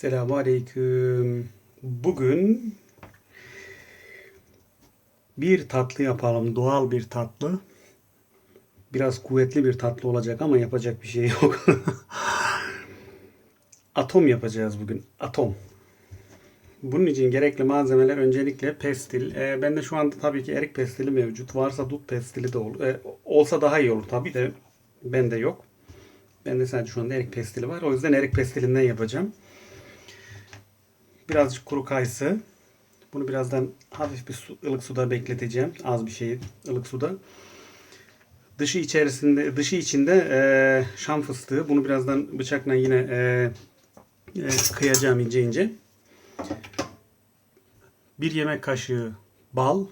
Selamun Aleyküm. Bugün bir tatlı yapalım. Doğal bir tatlı. Biraz kuvvetli bir tatlı olacak ama yapacak bir şey yok. Atom yapacağız bugün. Atom. Bunun için gerekli malzemeler öncelikle pestil. Ee, bende şu anda tabii ki erik pestili mevcut. Varsa dut pestili de olur. Ee, olsa daha iyi olur tabii de bende yok. Bende sadece şu anda erik pestili var. O yüzden erik pestilinden yapacağım. Birazcık kuru kayısı. Bunu birazdan hafif bir su, ılık suda bekleteceğim. Az bir şey ılık suda. Dışı içerisinde, dışı içinde e, şam fıstığı. Bunu birazdan bıçakla yine e, e, kıyacağım ince ince. Bir yemek kaşığı bal.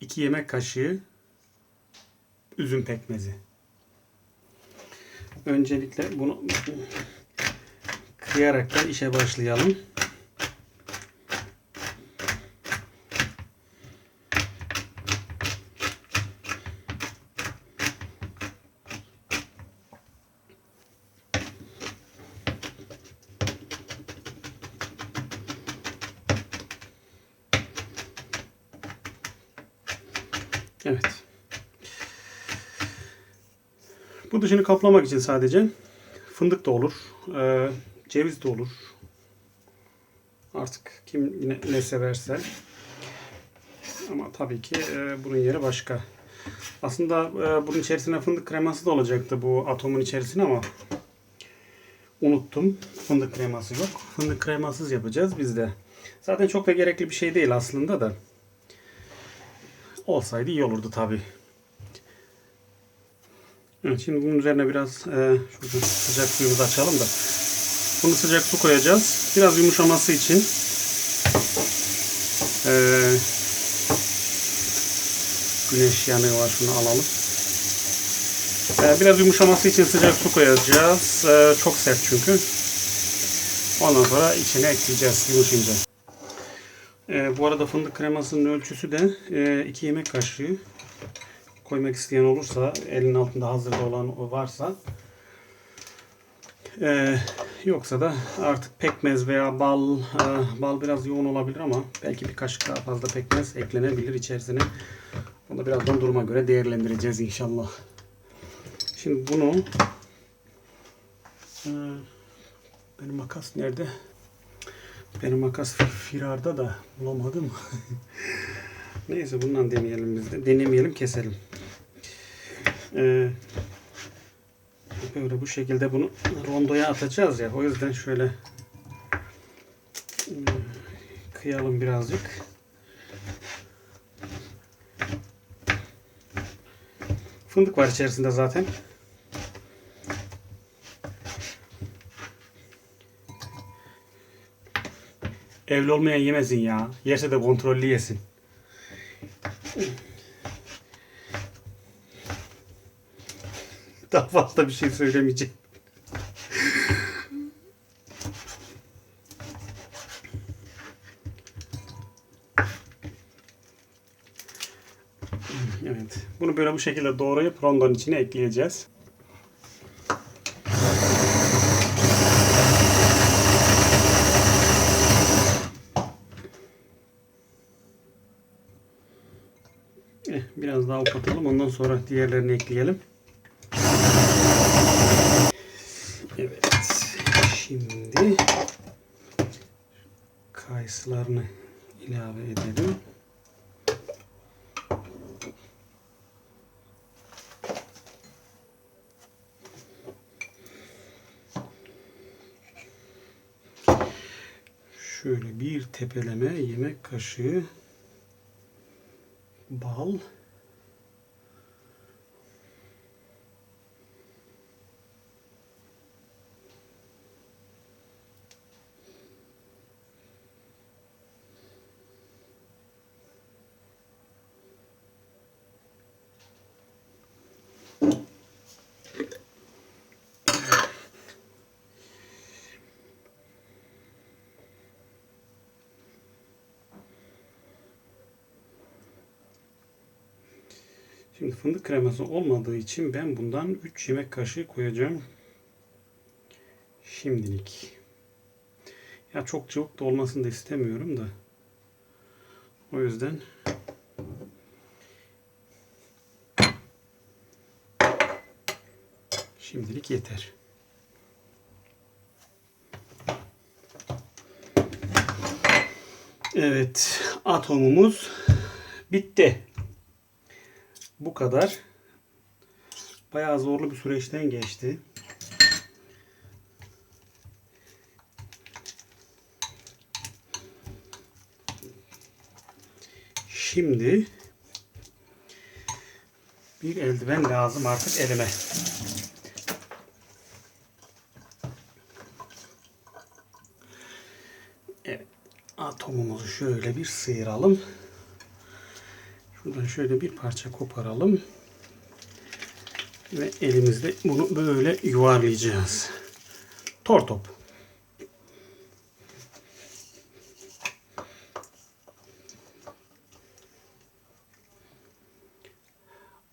2 yemek kaşığı üzüm pekmezi. Öncelikle bunu kıyaraktan işe başlayalım. Evet. Bu dışını kaplamak için sadece fındık da olur, e, ceviz de olur. Artık kim yine ne severse. Ama tabii ki e, bunun yeri başka. Aslında e, bunun içerisine fındık kreması da olacaktı bu atomun içerisine ama unuttum. Fındık kreması yok. Fındık kremasız yapacağız biz de. Zaten çok da gerekli bir şey değil aslında da. Olsaydı iyi olurdu tabii. Evet, şimdi bunun üzerine biraz e, şurada sıcak suyumuzu açalım da. Bunu sıcak su koyacağız. Biraz yumuşaması için. E, güneş yanığı var şunu alalım. E, biraz yumuşaması için sıcak su koyacağız. E, çok sert çünkü. Ondan sonra içine ekleyeceğiz yumuşayınca. E, bu arada fındık kremasının ölçüsü de 2 yemek kaşığı koymak isteyen olursa elin altında hazırda olan varsa e, yoksa da artık pekmez veya bal e, bal biraz yoğun olabilir ama belki bir kaşık daha fazla pekmez eklenebilir içerisine. Da birazdan duruma göre değerlendireceğiz inşallah. Şimdi bunu e, benim makas nerede? Benim makas firarda da bulamadım. Neyse bundan deneyelim biz de. Denemeyelim keselim. Ee, böyle bu şekilde bunu rondoya atacağız ya. O yüzden şöyle hmm, kıyalım birazcık. Fındık var içerisinde zaten. Evli olmayan yemesin ya. Yerse de kontrollü yesin. Daha fazla bir şey söylemeyeceğim. Evet. Bunu böyle bu şekilde doğrayıp rondonun içine ekleyeceğiz. Eh, biraz daha ufatalım. Ondan sonra diğerlerini ekleyelim. Evet. Şimdi kayısılarını ilave edelim. Şöyle bir tepeleme yemek kaşığı bal Şimdi fındık kreması olmadığı için ben bundan 3 yemek kaşığı koyacağım. Şimdilik. Ya çok cıvık da olmasını da istemiyorum da. O yüzden şimdilik yeter. Evet, atomumuz bitti. Bu kadar. Bayağı zorlu bir süreçten geçti. Şimdi bir eldiven lazım artık elime. Evet. Atomumuzu şöyle bir sıyıralım. Şuradan şöyle bir parça koparalım. Ve elimizde bunu böyle yuvarlayacağız. Tor top.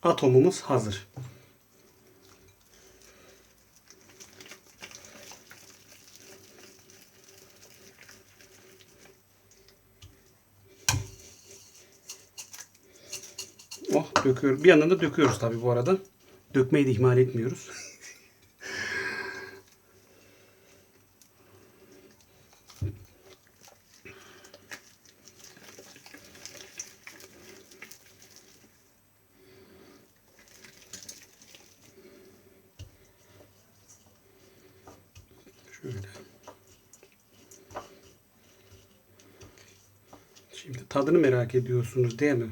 Atomumuz hazır. Döküyoruz. Bir yandan da döküyoruz tabii bu arada. Dökmeyi de ihmal etmiyoruz. Şöyle. Şimdi tadını merak ediyorsunuz değil mi?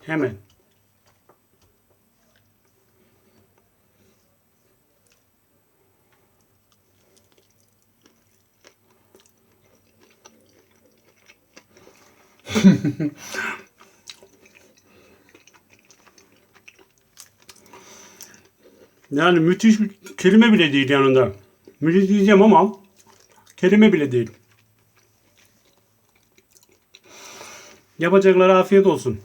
Hemen. Yani müthiş bir kelime bile değil yanında. Müthiş diyeceğim ama kelime bile değil. Yapacaklara afiyet olsun.